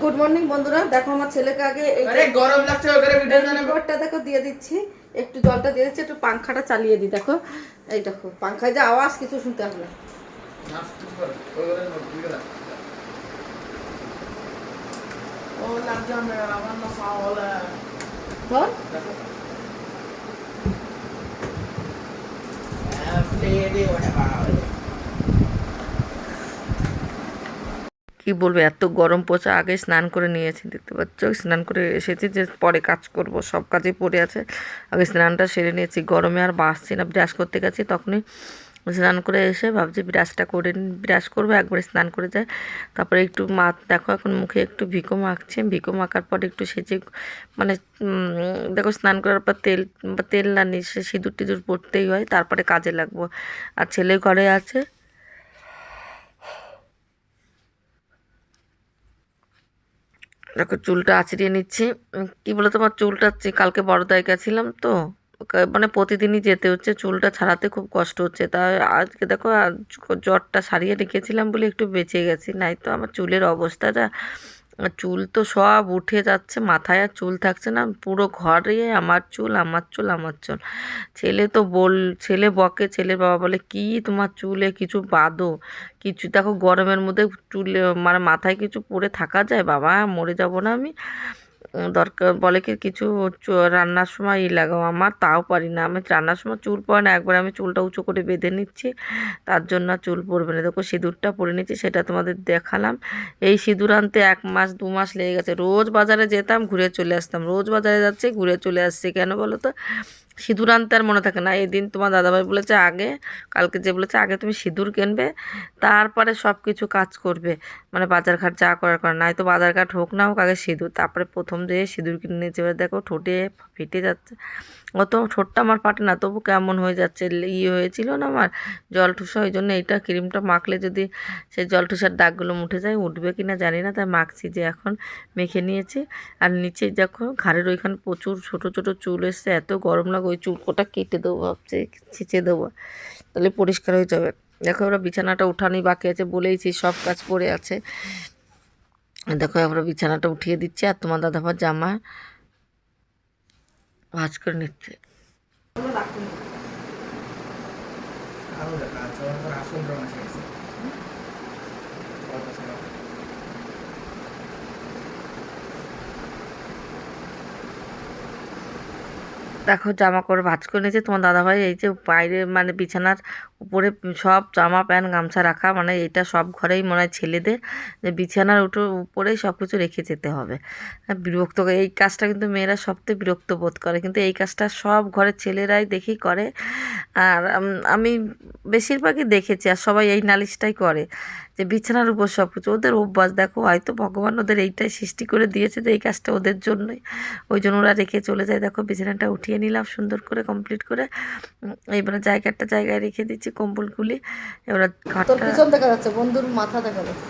Good morning বন্ধুরা দেখো আমার ছেলেকে আগে গরম লাগছে রিপোর্টটা দেখো দিয়ে দিচ্ছি একটু জলটা দিয়ে দিচ্ছি একটু পাংখাটা চালিয়ে দিই দেখো। এই দেখো পাংখায় যে আওয়াজ কিছু শুনতে হবে না। ও লাগছে আমার আমার না সাওলা ধর প্লেডে ওটা বাবা কি বলব, এত গরম পচা আগে স্নান করে নিয়েছি, দেখতে পাচ্ছ? স্নান করে এসেছি, যে পরে কাজ করব, সব কাজে পড়ে আছে। আগে স্নানটা সেরে নিয়েছি, গরমে আর বাসছি না, ব্রাশ করতে গেছি, তখনই স্নান করে এসে ভাবছি ব্রাশটা করে ব্রাশ করব, একবারে স্নান করে যায় তারপরে একটু মা, দেখো এখন মুখে একটু ভিকো মাখছে, ভিকো মাখার পর একটু সেজে মানে দেখো স্নান করার পর তেল তেল না নিয়ে সে সিঁদুর টিঁদুর পড়তেই হয়, তারপরে কাজে লাগবো। আর ছেলে ঘরে আছে দেখো, চুলটা আছড়িয়ে নিচ্ছি। কি বলো তোমার চুলটা কালকে বড়দায় গেছিলাম তো মানে প্রতিদিনই যেতে হচ্ছে, চুলটা ছাড়াতে খুব কষ্ট হচ্ছে। তা আজকে দেখো জ্বরটা সারিয়ে রেখেছিলাম বলে একটু বেঁচে গেছি, নাই তো আমার চুলের অবস্থাটা আর চুল তো সব উঠে যাচ্ছে, মাথায় আর চুল থাকছে না, পুরো ঘরে আমার চুল আমার চুল আমার চুল। ছেলে তো বল, ছেলে বকে, ছেলের বাবা বলে, কি তোমার চুলে কিছু বাঁধো? কিছু দেখো গরমের মধ্যে চুলে মানে মাথায় কিছু পরে থাকা যায়, বাবা মরে যাব না আমি। দরকার বলে কি কিছু রান্নার সময় ই লাগাও? আমার তাও পারি না। আমি রান্নার সময় চুল পরে না, একবার আমি চুলটা উঁচু করে বেঁধে নিচ্ছি। তার জন্য চুল পড়বে না। দেখো সিঁদুরটা পরে নিচ্ছি, সেটা তোমাদের দেখালাম। এই সিঁদুর আনতে এক মাস, দু মাস লেগে গেছে। রোজ বাজারে যেতাম, ঘুরে চলে আসতাম। রোজ বাজারে যাচ্ছে, ঘুরে চলে আসছে কেন বলো তো? সিঁদুর আনতে আর মনে থাকে না। এদিন তোমার দাদাভাই বলেছে আগে, কালকে যে বলেছে আগে তুমি সিঁদুর কিনবে, তারপরে সব কিছু কাজ করবে। মানে বাজার ঘাট যা করার করার, নাই তো বাজার ঘাট হোক না হোক, আগে সিঁদুর, তারপরে প্রথম যে সিঁদুর কিনে নিয়েছে দেখো ঠোঁটে ফেটে যাচ্ছে। অত ঠোঁটটা আমার ফাটে না, তবু কেমন হয়ে যাচ্ছে? ইয়ে হয়েছিল না আমার জল ঠুসা, ওই জন্য এইটা ক্রিমটা মাখলে যদি সেই জল ঠুসার দাগগুলো উঠে যায়, উঠবে কি না জানি না, তাই মাখছি যে এখন মেখে নিয়েছি। আর নিচে দেখো ঘাড়ের ওইখানে প্রচুর ছোট ছোট চুল এসছে, এত গরম লাগে, ওই চুল কোটা কেটে দেবো ভাবছি, ছিঁচে দেবো, তাহলে পরিষ্কার হয়ে যাবে। দেখো আমরা বিছানাটা উঠানোই বাকি আছে বলেইছি, সব কাজ পড়ে আছে। দেখো আমরা বিছানাটা উঠিয়ে দিচ্ছি, আর তোমার দাদাভার জামা ভাজ করে নিচ্ছে। আসল রং আছে অল্প ছিল। দেখো জামা করে ভাজ করে নিয়েছে। তোমার দাদাভাই এই যে বাইরে মানে বিছানার উপরে সব জামা প্যান্ট গামছা রাখা মানে এটা সব ঘরেই মনে হয় ছেলেদের। যে বিছানার উঠো উপরেই সব কিছু রেখে যেতে হবে। হ্যাঁ, বিরক্ত এই কাজটা কিন্তু মেয়েরা সবথেকে বিরক্ত বোধ করে। কিন্তু এই কাজটা সব ঘরের ছেলেরাই দেখি করে। আর আমি বেশিরভাগই দেখেছি আর সবাই এই নালিশটাই করে যে বিছানার উপর সব কিছু। ওদের অভ্যাস দেখো, হয়তো ভগবান ওদের এইটাই সৃষ্টি করে দিয়েছে যে এই কাজটা ওদের জন্যই। ওই জন্য ওরা রেখে চলে যায়। দেখো বিছানাটা উঠিয়ে নিলাম সুন্দর করে কমপ্লিট করে। এবারে জায়গাটা জায়গায় রেখে দিচ্ছি কম্বলগুলি। এবার দেখা যাচ্ছে, বন্ধুর মাথা দেখা যাচ্ছে?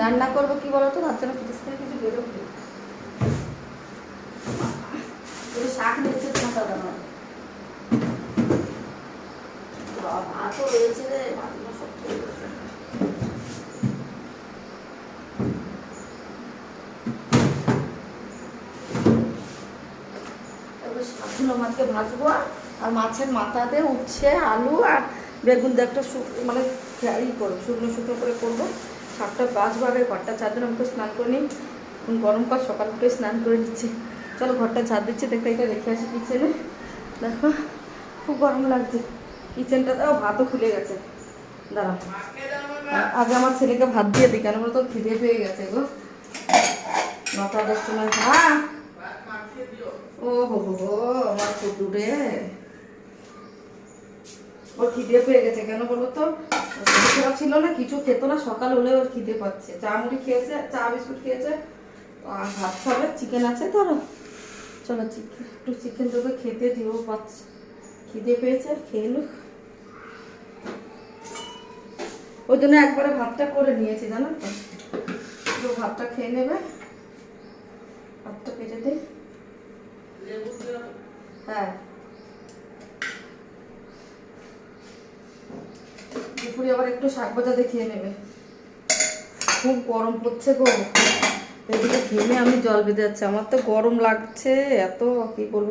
রান্না করব কি তার জন্য কিছু শাক তোমার দাদা আমার রয়েছে রে। ভাতগুলো মাছকে ভাজবো আর মাছের মাথাতে উচ্ছে আলু আর বেগুন দিয়ে একটা মানে ই করব শুকনো শুকনো করে করব শাকটা বাজবো আগে ঘরটা চার দিন আমাকে স্নান করে নিই এখন গরম কর সকাল উঠে স্নান করে নিচ্ছি চলো ঘরটা ঝাড় দিচ্ছি দেখতে এটা রেখে আসি কিচেনে দেখো খুব গরম লাগছে কিচেনটা তাও ভাতও খুলে গেছে। দাঁড়া। আগে আমার ছেলেকে ভাত দিয়ে দিই, কেন বলতো? খিদে পেয়ে গেছে গো। নটা দশ সময় হ্যাঁ ও হো হো হো আমার কুটু রে ওর খিদে পেয়ে গেছে, কেন বলো তো? খারাপ ছিল না, কিছু খেতো না, সকাল হলে ওর খিদে পাচ্ছে। চা মুড়ি খেয়েছে, চা বিস্কুট খেয়েছে। আর ভাত খাবে চিকেন আছে ধরো চলো চিকেন একটু চিকেন তোকে খেতে দিও পাচ্ছে। খিদে পেয়েছে খেয়ে লুক ওই জন্য একবারে ভাতটা করে নিয়েছি, জানো তো? তো ভাতটা খেয়ে নেবে। ভাতটা পেটে দে। হ্যাঁ। দুপুরে আবার একটু শাক ভাজা দেখিয়ে নেবে। খুব গরম পড়ছে গো। এদিকে ঘেমে আমি জল বেঁধে যাচ্ছে। আমার তো গরম লাগছে। এত কি বলব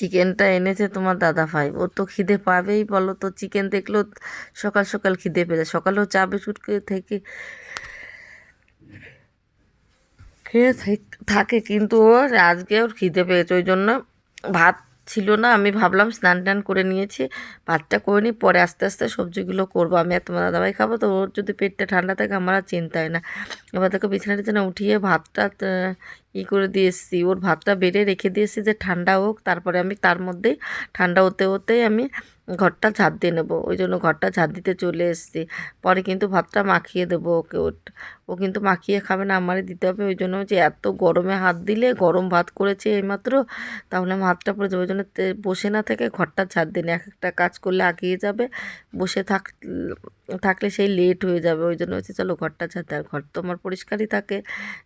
চিকেনটা এনেছে তোমার দাদা ভাই। ও তো খিদে পাবেই, বলো তো। চিকেন দেখলেও সকাল সকাল খিদে পেলে সকালেও চা, বিস্কুট থেকে খেয়ে থাকে, কিন্তু ওর আজকে ওর খিদে পেয়েছে। ওই জন্য ভাত ছিল না, আমি ভাবলাম স্নান টান করে নিয়েছি, ভাতটা করে নিই, পরে আস্তে আস্তে সবজিগুলো করব। আমি আর তোমার দাদাভাই খাব, তো ওর যদি পেটটা ঠান্ডা থাকে আমার আর চিন্তাই না। এবার তাকে বিছানা টিছানা উঠিয়ে ভাতটা ই করে দিয়ে এসেছি। ওর ভাতটা বেড়ে রেখে দিয়েছি যে ঠান্ডা হোক, তারপরে আমি তার মধ্যেই ঠান্ডা হতে হতেই আমি ঘরটা ঝাঁট দিয়ে নেব। ওই জন্য ঘরটা ঝাঁট দিতে চলে এসেছি। পরে কিন্তু ভাতটা মাখিয়ে দেবো ওকে। ও কিন্তু মাখিয়ে খাবে না, আমারই দিতে হবে। ওই জন্য যে এত গরমে হাত দিলে, গরম ভাত করেছে এইমাত্র, তাহলে হাতটা পড়ে যাবে। ওই জন্য বসে না থেকে ঘরটা ঝাঁট দিন এক একটা কাজ করলে আগিয়ে যাবে, বসে থাক, থাকলে সেই লেট হয়ে যাবে। ওই জন্য হচ্ছে চলো ঘরটা দেয়। আর ঘর তো আমার পরিষ্কারই থাকে।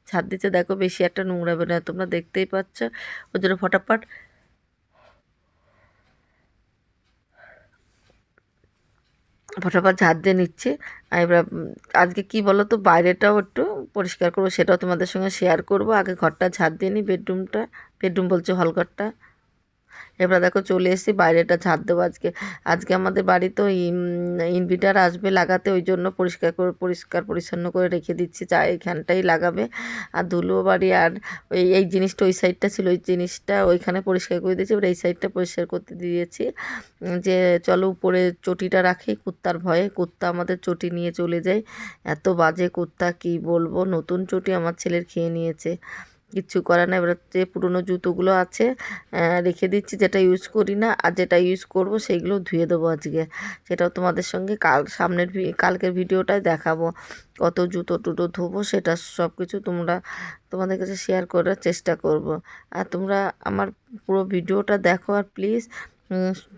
ছাদ দিতে দেখো বেশি একটা নোংরা বেরোয় তোমরা দেখতেই পাচ্ছ। ওই জন্য ফটাফট ফটাফট ঝাঁট দিয়ে নিচ্ছি। এবার আজকে কি বলো তো বাইরেটাও একটু পরিষ্কার করব, সেটাও তোমাদের সঙ্গে শেয়ার করব। আগে ঘরটা ঝাঁট দিয়ে নিই বেডরুমটা বেডরুম বলছে হলঘরটা এবার দেখো চলে এসেছি, বাইরেটা ঝাড় দেবো আজকে। আজকে আমাদের বাড়ি তো ইনভিটার আসবে লাগাতে, ওই জন্য পরিষ্কার করে, পরিষ্কার পরিচ্ছন্ন করে রেখে দিচ্ছি। চা এইখানটাই লাগাবে। আর ধুলো বাড়ি, আর ওই এই জিনিসটা ওই সাইডটা ছিল, ওই জিনিসটা ওইখানে পরিষ্কার করে দিয়েছি। এবার এই সাইডটা পরিষ্কার করতে দিয়েছি। যে চলো উপরে চটিটা রাখি, কুত্তার ভয়ে। কুত্তা আমাদের চটি নিয়ে চলে যায়। এত বাজে কুত্তা, কি বলব? নতুন চটি আমার ছেলের খেয়ে নিয়েছে। কিচ্ছু করার না এবার যে পুরনো জুতোগুলো আছে রেখে দিচ্ছি, যেটা ইউজ করি না, আর যেটা ইউজ করব সেইগুলো ধুয়ে দেবো আজকে। সেটাও তোমাদের সঙ্গে কাল সামনের কালকের ভিডিওটায় দেখাবো। কত জুতো টুটো ধোবো, সেটা সব কিছু তোমরা, তোমাদের কাছে শেয়ার করার চেষ্টা করব। আর তোমরা আমার পুরো ভিডিওটা দেখো আর প্লিজ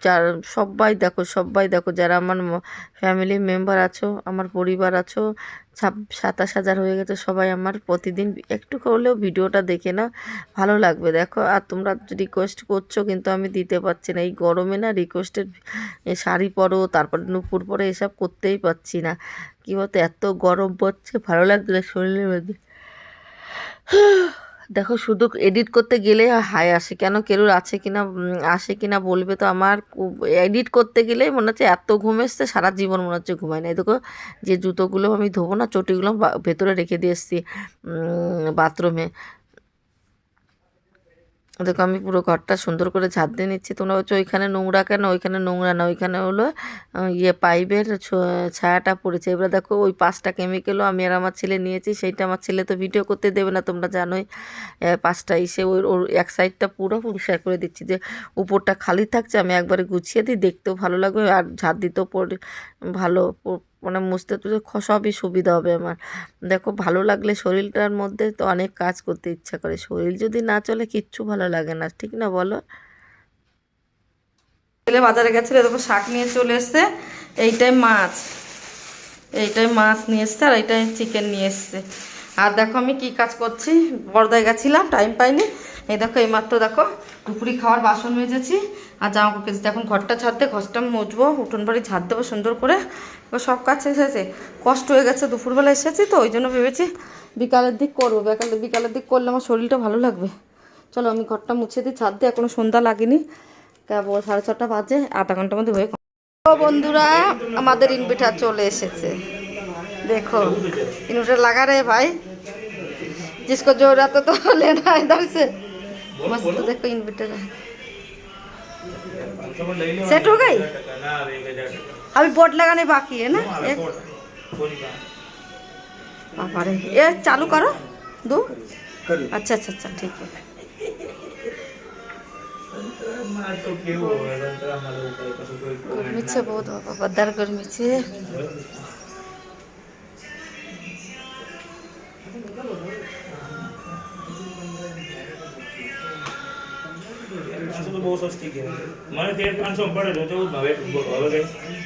যার, সবাই দেখো সবাই দেখো, যারা আমার ফ্যামিলি মেম্বার আছো, আমার পরিবার আছো সাতাশ হাজার হয়ে গেছে, সবাই আমার প্রতিদিন একটু হলেও ভিডিওটা দেখে না ভালো লাগবে। দেখো, আর তোমরা রিকোয়েস্ট করছ, কিন্তু আমি দিতে পারছি না। এই গরমে না রিকোয়েস্টের শাড়ি পরো, তারপর নুপুর পরে এসব করতেই পারছি না। কী বলতো, এত গরম পড়ছে, ভালো লাগছে না শরীরের মধ্যে। দেখো, শুধু এডিট করতে গেলে হাই আসে। কেন কেরুর আছে কিনা আসে কিনা বলবে তো আমার। এডিট করতে গেলেই মনে হচ্ছে এত ঘুম এসছে, সারা জীবন মনে হচ্ছে ঘুমায় না দেখো, যে জুতোগুলো আমি ধোবো না, চটিগুলো ভেতরে রেখে দিয়ে এসেছি বাথরুমে দেখো আমি পুরো ঘরটা সুন্দর করে ঝাঁট দিয়ে নিচ্ছি। তোমরা হচ্ছে ওইখানে নোংরা কেন? ওইখানে নোংরা না, ওইখানে হলো ইয়ে পাইপের ছায়াটা পড়েছে। এবার দেখো ওই পাঁচটা কেমিক্যালও আমি আর আমার ছেলে নিয়েছি। সেইটা আমার ছেলে তো ভিডিও করতে দেবে না, তোমরা জানোই। পাঁচটা এসে ওই ওর এক সাইডটা পুরো পরিষ্কার করে দিচ্ছি যে উপরটা খালি থাকছে, আমি একবারে গুছিয়ে দিই, দেখতেও ভালো লাগবে আর ঝাঁট দিতেও ভালো মানে মুছতে তুলে সবই সুবিধা হবে আমার। দেখো, ভালো লাগলে শরীরটার মধ্যে তো অনেক কাজ করতে ইচ্ছা করে। শরীর যদি না চলে, কিচ্ছু ভালো লাগে না, ঠিক না বলো? ছেলে বাজারে গেছিল দেখো শাক নিয়ে চলে এসছে। এইটাই মাছ। এইটাই মাছ নিয়ে এসছে আর এইটাই চিকেন নিয়ে এসছে। আর দেখো আমি কি কাজ করছি? বর্দায় গেছিলাম টাইম পাইনি। এই দেখো এইমাত্র দেখো দুপুরি খাওয়ার বাসন মেজেছি আর জামা কাপড় কেচেছি এখন ঘরটা ছাড়তে ঘরটা মুছবো উঠোন বাড়ি ঝাড় দেবো সুন্দর করে এবার সব কাজ শেষ হয়েছে কষ্ট হয়ে গেছে দুপুরবেলা এসেছি তো ওই জন্য ভেবেছি বিকালের দিক করবো বিকাল বিকালের দিক করলে আমার শরীরটা ভালো লাগবে চলো আমি ঘরটা মুছে দিই ছাদ দিয়ে এখনো সন্ধ্যা লাগেনি কেবল সাড়ে ছটা বাজে আধা ঘন্টার মধ্যে হয়ে ও বন্ধুরা আমাদের ইনভার্টার চলে এসেছে देखो इन्वर्टर लगा रहे भाई जिसको जरूरत है तो लेना है इधर से बस तो देखो इन्वर्टर है सेट हो गई? अभी बोर्ड लगाने बाकी है ना? एक बाबा रे ये चालू करो। दो। अच्छा अच्छा अच्छा ठीक है। गर्मी बहुत बाबा बदर गर्मी સસ્તી કહેવાય. મને તેર પાંચસો પડે તો ચૌદમાં હવે હવે કઈ?